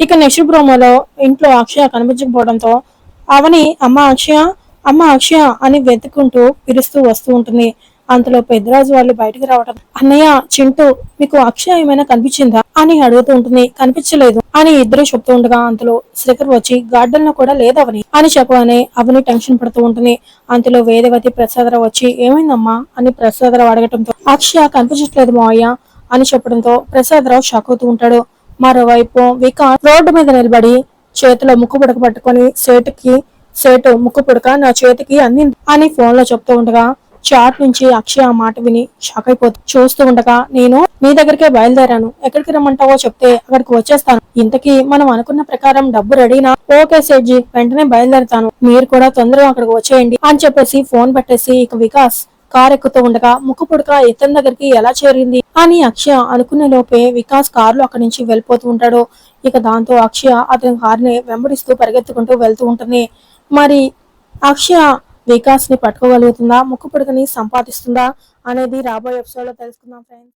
ఇక నెక్స్ట్ ప్రోమోలో ఇంట్లో అక్షయ కనిపించకపోవడంతో అవని అమ్మ అక్షయ అమ్మ అక్షయ అని వెతుక్కుంటూ పిలుస్తూ వస్తూ ఉంటుంది. అంతలో పెద్దరాజు వాళ్ళు బయటికి రావడం అన్నయ్య చింటూ మీకు అక్షయ ఏమైనా కనిపించిందా? అని అడుగుతూ ఉంటుంది. కనిపించలేదు అని ఇద్దరు చెప్తూ ఉండగా అంతలో శ్రీకర్ వచ్చి గార్డెన్లో కూడా లేదవని అని చెప్పగానే అవని టెన్షన్ పడుతూ ఉంటుంది. అంతలో వేదవతి ప్రసాదరావు వచ్చి ఏమైందమ్మా? అని ప్రసాదరావు అడగటంతో అక్షయ కనిపించట్లేదు మావయ్య అని చెప్పడంతో ప్రసాదరావు షాక్ అవుతూ ఉంటాడు. మరోవైపు వికాస్ రోడ్డు మీద నిలబడి చేతిలో ముక్కు పుడక పట్టుకొని సేటుకి సేటు ముక్కు పుడక నా చేతికి అందింది అని ఫోన్లో చెప్తూ ఉండగా చాట్ నుంచి అక్షయ ఆ మాట విని షాక్ అయిపోతూ చూస్తూ ఉండగా నేను నీ దగ్గరికే బయలుదేరాను. ఎక్కడికి రమ్మంటావో చెప్తే అక్కడికి వచ్చేస్తాను. ఇంతకీ మనం అనుకున్న ప్రకారం డబ్బు రెడీనా? ఓకే సేట్జీ వెంటనే బయలుదేరుతాను. మీరు కూడా తొందరగా అక్కడికి వచ్చేయండి అని చెప్పేసి ఫోన్ పెట్టేసి ఇక వికాస్ ఎక్కుతూ ఉండగా ముక్కు పుడక ఇతని దగ్గరికి ఎలా చేరింది? అని అక్షయ అనుకునే లోపే వికాస్ కారులో అక్కడి నుంచి వెళ్ళిపోతూ ఉంటాడు. ఇక దాంతో అక్షయ అతని కారుని వెంబడిస్తూ పరిగెత్తుకుంటూ వెళ్తూ ఉంటుంది. మరి అక్షయ వికాస్ని పట్టుకోగలుగుతుందా? ముక్కు పుడకని సంపాదిస్తుందా? అనేది రాబోయే ఎపిసోడ్లో తెలుసుకుందాం ఫ్రెండ్స్